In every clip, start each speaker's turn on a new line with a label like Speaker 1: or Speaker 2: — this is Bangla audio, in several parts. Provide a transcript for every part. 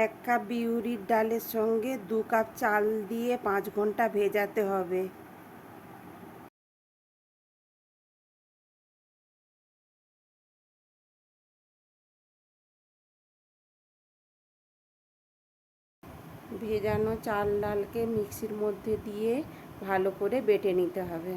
Speaker 1: এক কাপ বিউরির ডালের সঙ্গে দু কাপ চাল দিয়ে পাঁচ ঘণ্টা ভেজাতে হবে। ভেজানো চাল ডালকে মিক্সির মধ্যে দিয়ে ভালো করে বেটে নিতে হবে।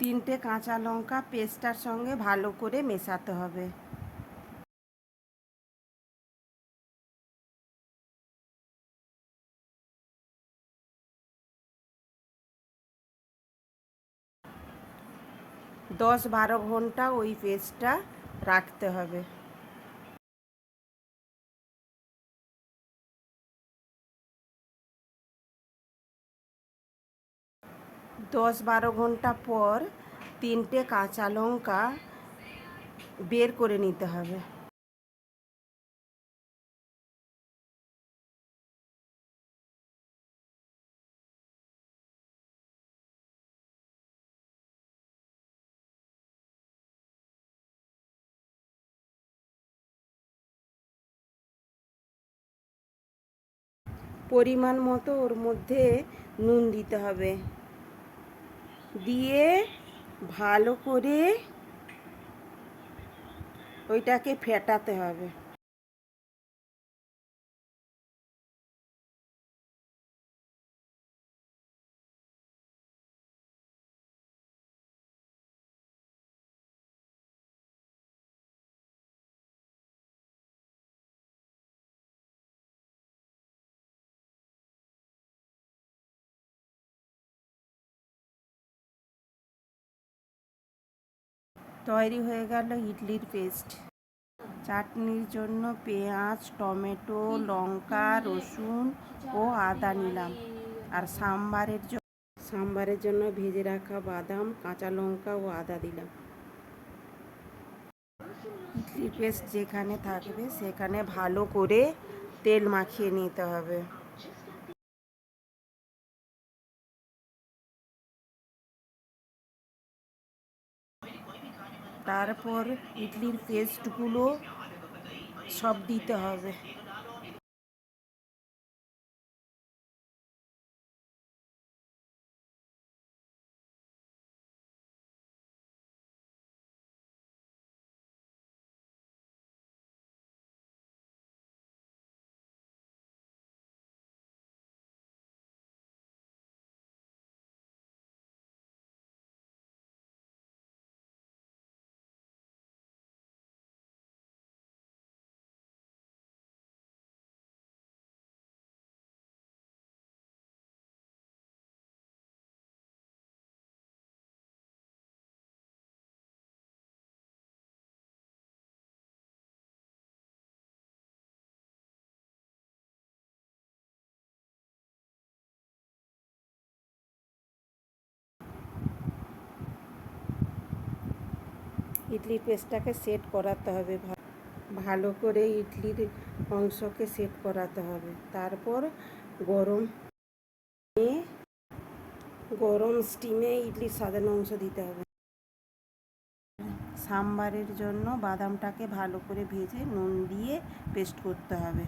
Speaker 1: তিনটে কাঁচা লঙ্কা পেস্টটার সঙ্গে ভালো করে মেশাতে হবে। দশ বারো ঘণ্টা ওই পেস্টটা রাখতে হবে। দশ বারো ঘণ্টা পর তিনটে কাঁচা লঙ্কা বের করে নিতে হবে। পরিমাণ মতো ওর মধ্যে নুন দিতে হবে। দিয়ে ভালো করে ওইটাকে ফেটাতে হবে। তৈরি হয়ে গেল ইডলির পেস্ট। চাটনির জন্য পেঁয়াজ, টমেটো, লঙ্কা, রসুন ও আদা নিলাম। আর সাম্বারের জন্য সাম্বারের জন্য ভেজে রাখা বাদাম, কাঁচা লঙ্কা ও আদা দিলাম। ইডলির পেস্ট যেখানে থাকবে সেখানে ভালো করে তেল মাখিয়ে নিতে হবে। তারপর ইডলির পেস্টগুলো সব দিতে হবে। ইডলির পেস্টটাকে সেট করাতে হবে ভালো করে ইডলির অংশকে সেট করাতে হবে। তারপর গরম গরম স্টিমে ইডলির সাজানো অংশ দিতে হবে। সাম্বারের জন্য বাদামটাকে ভালো করে ভেজে নুন দিয়ে পেস্ট করতে হবে।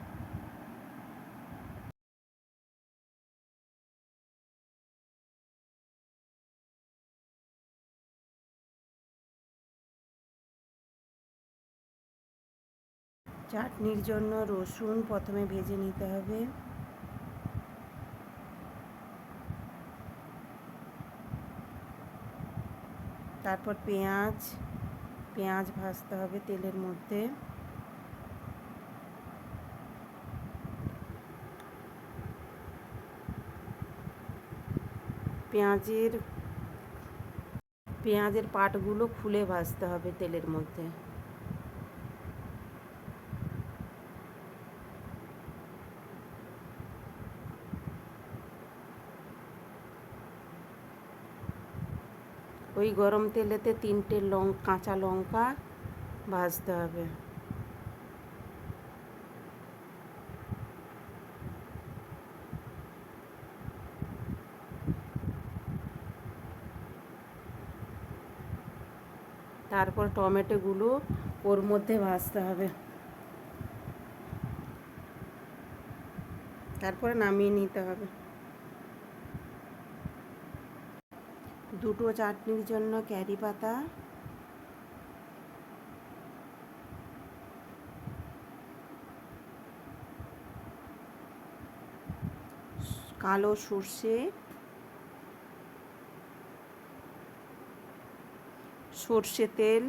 Speaker 1: চাটনির জন্য রসুন প্রথমে ভেজে নিতে হবে। তারপর পেঁয়াজ পেঁয়াজ ভাজতে হবে তেলের মধ্যে। পেঁয়াজের পেঁয়াজের পাটগুলো খুলে ভাজতে হবে তেলের মধ্যে। ওই গরম তেলেতে তিনটে লং, কাঁচা লঙ্কা ভাজতে হবে। তারপর টমেটোগুলো ওর মধ্যে ভাজতে হবে। তারপরে নামিয়ে নিতে হবে। দুটো চাটনির জন্য ক্যারি পাতা। কালো সর্ষে। সর্ষে তেল।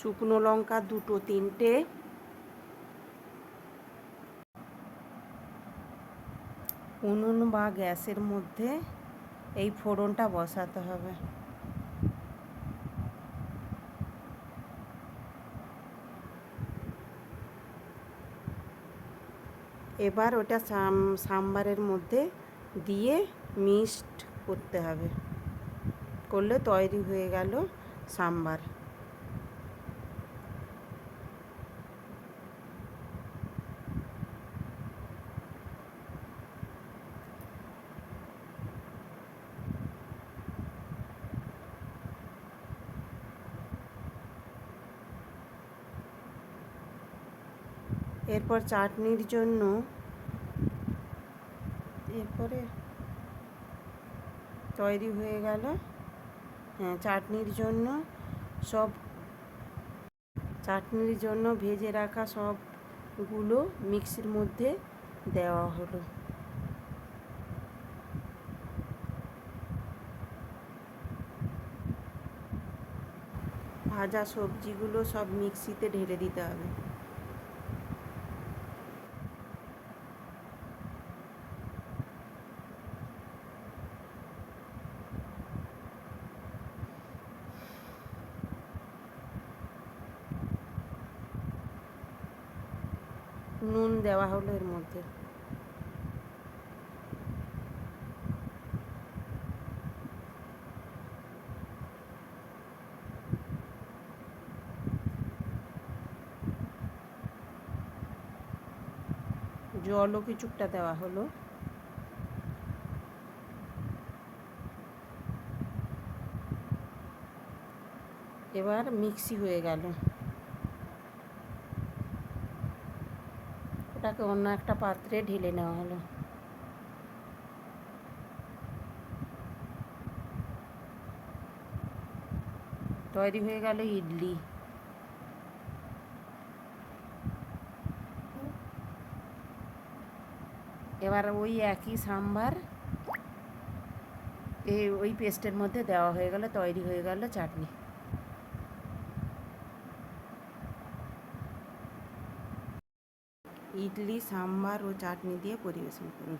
Speaker 1: শুকনো লঙ্কা দুটো তিনটে। উনুন বা গ্যাসের মধ্যে এই ফোড়নটা বসাতে হবে। এবার ওটা সাম, সাম্বারের মধ্যে দিয়ে মিক্সড করতে হবে। করলে তৈরি হয়ে গেল সাম্বার। এরপর চাটনির জন্য এরপরে তৈরি হয়ে গেল। হ্যাঁ চাটনির জন্য সব চাটনির জন্য ভেজে রাখা সবগুলো মিক্সির মধ্যে দেওয়া হলো। ভাজা সবজিগুলো সব মিক্সিতে ঢেলে দিতে হবে। নুন দেওয়া হলো এর মধ্যে। জলও কিছুটা দেওয়া হলো। এবার মিক্সি হয়ে গেল। ওটাকে অন্য একটা পাত্রে ঢেলে নেওয়া হলো। তৈরি হয়ে গেল ইডলি। এবার ওই একই সাম্বার এই ওই পেস্টের মধ্যে দেওয়া হয়ে গেল, তৈরি হয়ে গেল চাটনি। ইডলি সাম্বার ও চাটনি দিয়ে পরিবেশন করুন।